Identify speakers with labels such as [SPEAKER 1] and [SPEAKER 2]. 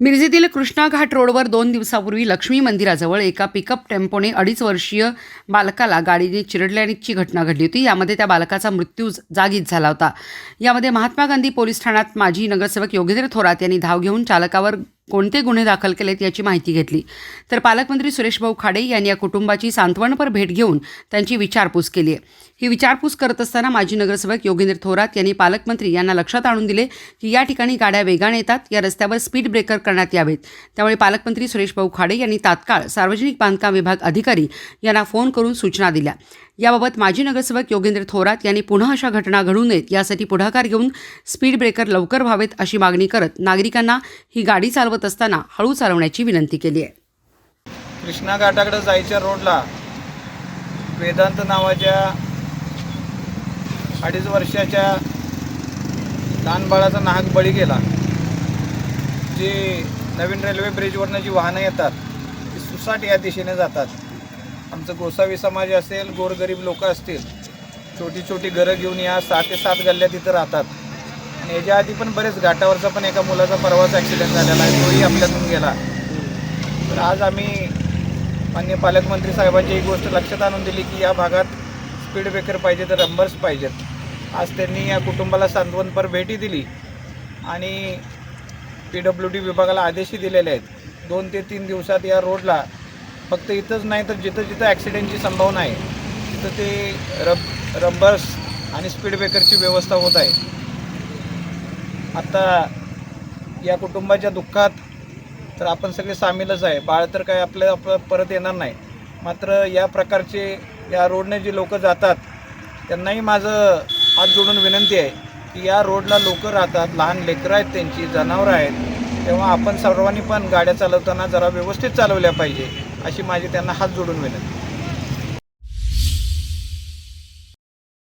[SPEAKER 1] मिरजेतील कृष्णा घाट रोडवर दोन दिवसापूर्वी लक्ष्मी मंदिराजवळ एका पिकअप टेम्पोने अडीच वर्षीय बालकाला गाडीने चिरडल्याची घटना घडली होती. यामध्ये त्या बालकाचा मृत्यू जागीच झाला होता. यामध्ये महात्मा गांधी पोलीस ठाण्यात माजी नगरसेवक योगेंद्र थोरात यांनी धाव घेऊन चालकावर कोणते गुन्हे दाखल केलेत याची माहिती घेतली. तर पालकमंत्री सुरेशभाऊ खाडे यांनी या कुटुंबाची सांत्वनपर भेट घेऊन त्यांची विचारपूस केली आहे. ही विचारपूस करत असताना माजी नगरसेवक योगेंद्र थोरात यांनी पालकमंत्री यांना लक्षात आणून दिले की या ठिकाणी गाड्या वेगाने येतात या रस्त्यावर स्पीड ब्रेकर करण्यात यावेत. त्यामुळे पालकमंत्री सुरेशभाऊ खाडे यांनी तात्काळ सार्वजनिक बांधकाम विभाग अधिकारी यांना फोन करून सूचना दिल्या. याबाबत माजी नगरसेवक योगेंद्र थोरात यांनी पुन्हा अशा घटना घडू नयेत यासाठी पुढाकार घेऊन स्पीड ब्रेकर लवकर व्हावेत अशी मागणी करत नागरिकांना ही गाडी चालवत असताना हळू चालवण्याची विनंती केली आहे.
[SPEAKER 2] कृष्णा घाटाकडे जायच्या रोडला वेदांत नावाच्या अडीच वर्षाच्या लहान बाळाचा नाहक बळी गेला. जी नवीन रेल्वे ब्रिजवरनं जी वाहनं येतात ती सुसाट या दिशेने जातात. आमचं गोसावी समाज असेल गोरगरीब लोक असतील छोटी छोटी घरं घेऊन या सहा ते सात गल्ल्या तिथं राहतात. आणि याच्या आधी पण बरेच घाटावरचा पण एका मुलाचा परवाच ॲक्सिडेंट झालेला आहे तोही आपल्यातून गेला. तर आज आम्ही मान्य पालकमंत्री साहेबांची ही गोष्ट लक्षात आणून दिली की या भागात स्पीड ब्रेकर पाहिजे तर रंबर्स पाहिजेत. आज त्यांनी या कुटुंबाला सांत्वनपर भेटी दिली आणि पी डब्ल्यू डी विभागाला आदेशही दिलेले आहेत. दोन ते तीन दिवसात या रोडला फक्त इथंच नाही तर जिथं जिथं ॲक्सिडेंटची संभावना आहे तिथं ते रब रंबर्स आणि स्पीड ब्रेकरची व्यवस्था होत आहे. आता या कुटुंबाच्या दुःखात तर आपण सगळे सामीलच आहे. बाळ तर काय आपल्या आपलं परत येणार नाही. मात्र या प्रकारचे या रोडने जे लोक जातात त्यांनाही माझं हात जोडून विनंती आहे की या रोडला लोक राहतात लहान लेकरं आहेत त्यांची जनावरं आहेत तेव्हा आपण सर्वांनी पण गाड्या चालवताना जरा व्यवस्थित चालवल्या पाहिजे. अशी माझी त्यांना हात जोडून विनंती.